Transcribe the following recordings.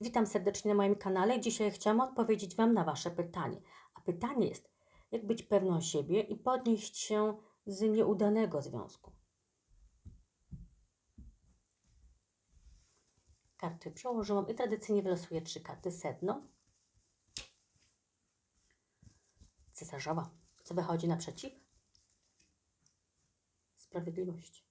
Witam serdecznie na moim kanale. Dzisiaj chciałam odpowiedzieć Wam na Wasze pytanie. A pytanie jest, jak być pewną siebie i podnieść się z nieudanego związku. Karty przełożyłam i tradycyjnie wylosuję trzy karty. Sedno, cesarzowa. Co wychodzi naprzeciw? Sprawiedliwość.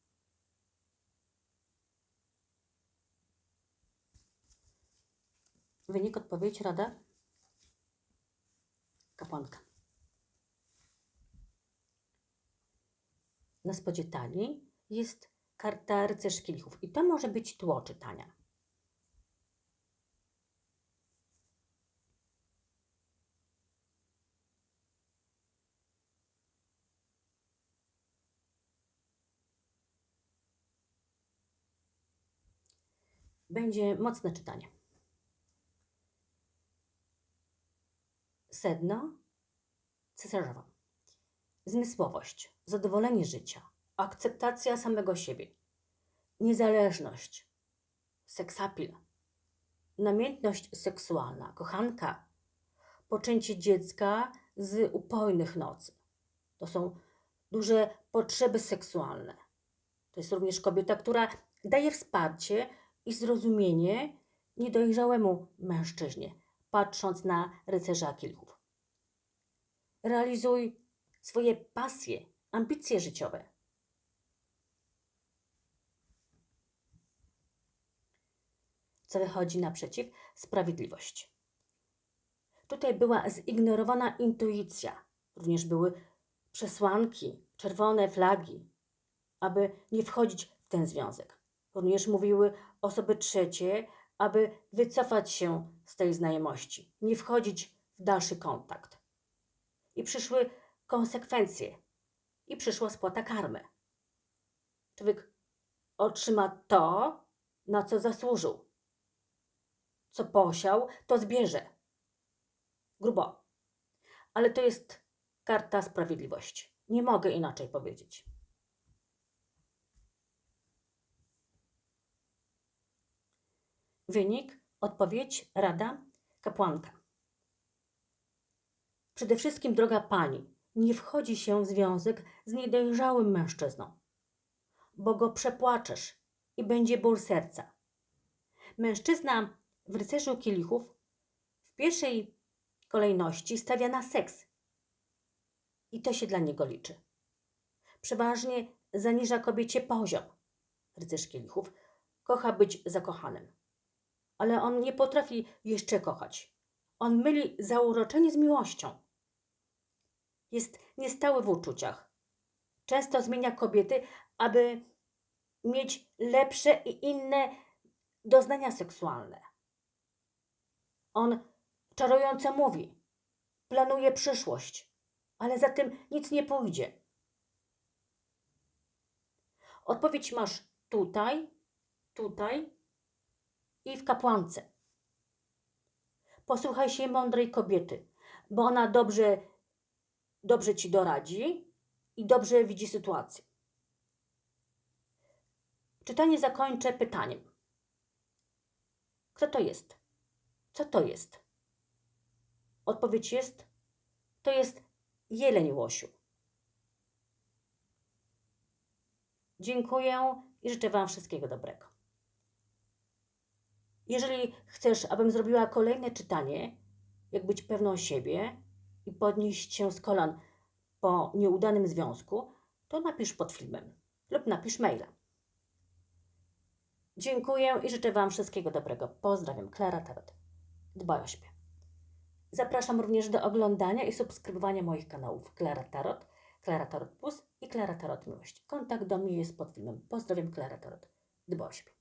Wynik, odpowiedź, rada? Kapłanka. Na spodzie talii jest karta rycerz kielichów i to może być tło czytania. Będzie mocne czytanie. Sedno cesarzowa. Zmysłowość, zadowolenie życia, akceptacja samego siebie, niezależność, seksapil, namiętność seksualna, kochanka, poczęcie dziecka z upojnych nocy. To są duże potrzeby seksualne. To jest również kobieta, która daje wsparcie i zrozumienie niedojrzałemu mężczyźnie, patrząc na rycerza kilchów. Realizuj swoje pasje, ambicje życiowe. Co wychodzi naprzeciw? Sprawiedliwość. Tutaj była zignorowana intuicja. Również były przesłanki, czerwone flagi, aby nie wchodzić w ten związek. Również mówiły osoby trzecie, aby wycofać się z tej znajomości, nie wchodzić w dalszy kontakt. I przyszły konsekwencje, i przyszła spłata karmy. Człowiek otrzyma to, na co zasłużył. Co posiał, to zbierze. Grubo. Ale to jest karta sprawiedliwości. Nie mogę inaczej powiedzieć. Wynik, odpowiedź, rada, kapłanka. Przede wszystkim, droga pani, nie wchodzi się w związek z niedojrzałym mężczyzną, bo go przepłaczesz i będzie ból serca. Mężczyzna w rycerzu kielichów w pierwszej kolejności stawia na seks i to się dla niego liczy. Przeważnie zaniża kobiecie poziom. Rycerz kielichów kocha być zakochanym ale on nie potrafi jeszcze kochać. On myli zauroczenie z miłością. Jest niestały w uczuciach. Często zmienia kobiety, aby mieć lepsze i inne doznania seksualne. On czarująco mówi, planuje przyszłość, ale za tym nic nie pójdzie. Odpowiedź masz tutaj, tutaj i w kapłance. Posłuchaj się mądrej kobiety, bo ona dobrze, dobrze ci doradzi i dobrze widzi sytuację. Czytanie zakończę pytaniem. Kto to jest? Co to jest? Odpowiedź jest: to jest jeleń łosiu. Dziękuję i życzę Wam wszystkiego dobrego. Jeżeli chcesz, abym zrobiła kolejne czytanie, jak być pewną siebie i podnieść się z kolan po nieudanym związku, to napisz pod filmem lub napisz maila. Dziękuję i życzę Wam wszystkiego dobrego. Pozdrawiam, Klara Tarot. Dbaj o siebie. Zapraszam również do oglądania i subskrybowania moich kanałów Klara Tarot, Klara Tarot Plus i Klara Tarot Miłość. Kontakt do mnie jest pod filmem. Pozdrawiam, Klara Tarot. Dbaj o siebie.